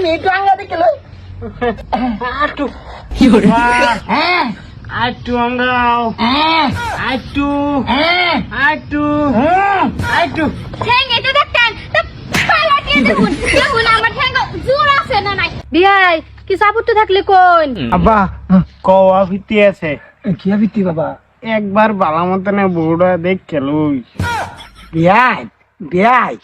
আমি একটু আঙ্গা দেখে লই। আটু। হ্যাঁ। আটু আঙ্গাও। হ্যাঁ। আটু। হ্যাঁ। আটু। হ্যাঁ। আটু। ঠ্যাং এটা দেখেন তা পালাটিয়ে দেখুন দেখুন আমার ঠ্যাং জোর আছে না নাই? বিয়াই কি থাকলে কোন আব্বা। কওয়া ভিত্তি আছে। কি আবিতি বাবা? একবার বালা মতনে দেখ লই। বিয়াই বিয়াই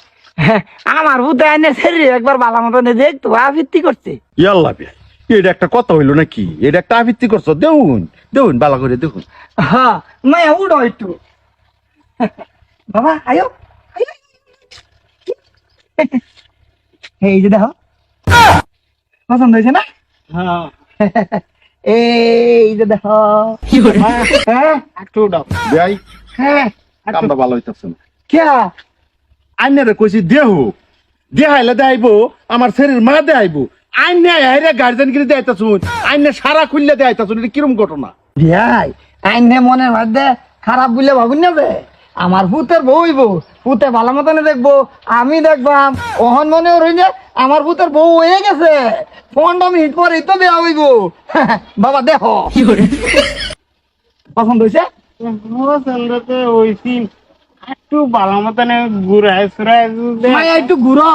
আমার ভূতে আইনে ছেড়ে একবার বালা মতন দেখতো আবৃত্তি করছে। ইয়াল্লা বিয়া এটা একটা কথা হইল নাকি? এটা একটা আবৃত্তি করছ? দেখুন দেখুন বালা করে দেখুন। হ্যাঁ মায়া উড়ো একটু। বাবা আয়ো আয়ো। এই যে দেখো। পছন্দ হয়েছে না? হ্যাঁ। এই যে দেখো। হ্যাঁ আটু দাও ভাই হ্যাঁ কামটা ভালো হইতাছে না। কে? আইনারে কইছি দেহ। দেহাইলে দেখাইবো আমার শরীর মা দেখাইবো আইনে হাইরে গার্জেন কিনে দেখাইতা শুন আইনে সারা খুললে দেখাইতা শুন এটা কিরম ঘটনা? ভাই আইনে মনের মধ্যে খারাপ বলে ভাবুন না যে আমার ভূতের বউইব ভূতে ভালো মতনে দেখব আমি দেখবাম। ওহন মনে রই যে আমার ভূতের বউ হয়ে গেছে। ফোন পনেরো মিনিট পরেই তো বেয়া হইব। বাবা দেখো। পছন্দ হয়েছে পছন্দতে হইছি আটু বালা মতনে দে। মায়া একটু ঘুরো।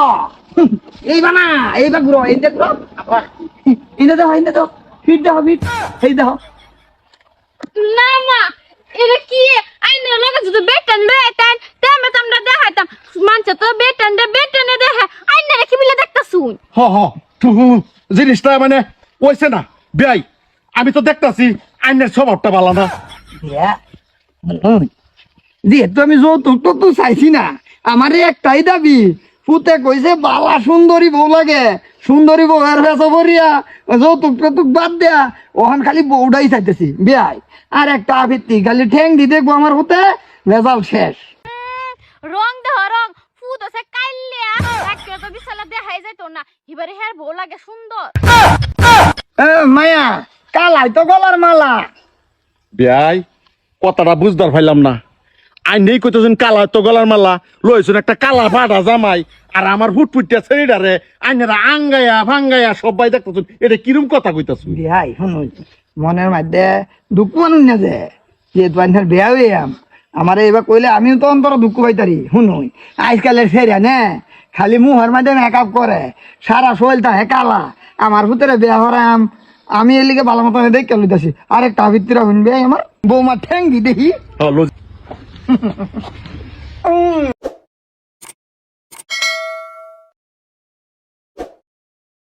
এইবা না এইবা ঘুরো। এই দেখো ইন্দে দেখো ইন্দে দেখো। ফিট দেখো ফিট। এই দেখো। না মা এটা কি? আইনে লগে যদি বেটন লইতাম তেমে তোমরা দেখাতাম মানছে তো বেটন দে বেটনে দেখে। আইনে কি মিলে দেখতাছুন। হ হ। থু, জিনিসটা মানে কইছে না। বেয়াই আমি তো দেখতাছি আইনের স্বভাবটা ভালো না। যেহেতু আমি যৌতুক তো তো চাইছি না। আমার একটাই দাবি পুতে কইছে বালা সুন্দরী বউ লাগে সুন্দরী বউ এর ফেসা ভরিয়া যৌতুক টৌতুক বাদ দেয়া ওখান খালি বউটাই চাইতেছি বিয়াই। আর একটা আবৃত্তি খালি ঠ্যাং দি দেখব আমার হতে রেজাল শেষ। রং দেহ রং ফুদ আছে কাইলিয়া একটা তো বিশালা দেখাই যাইতো না এবারে হের বউ লাগে সুন্দর। এ, মায়া কালাই তো গলার মালা। বেয়াই কথাটা বুঝদার পাইলাম না। আই নেই কইতেছেন কালা তো গলার মালা। লইছেন একটা কালা ফাটা জামাই আর আমার ফুটফুটিয়া ছেড়িডারে আইনেরা আঙ্গায়া ভাঙ্গায়া সবাই দেখতেছেন। এটা কিরম কথা কইতাছেন? বিয়াই শুনুন মনের মধ্যে দুঃখ মানুষ না যে? যেহেতু আনসার বেয়া হয়ে আমার এবার কইলে আমিও তো অন্তর দুঃখ পাইতারি শুনুন। আজকালের ফেরিয়া নে খালি মুহের মধ্যে মেকআপ করে সারা শরীর তাহে কালা আমার ভিতরে বেয়া হরাম আমি। এলিকে ভালো মতো দেখে লইতাছি। আরেকটা বে আমার বৌমা ঠ্যাং দি দেখি mm.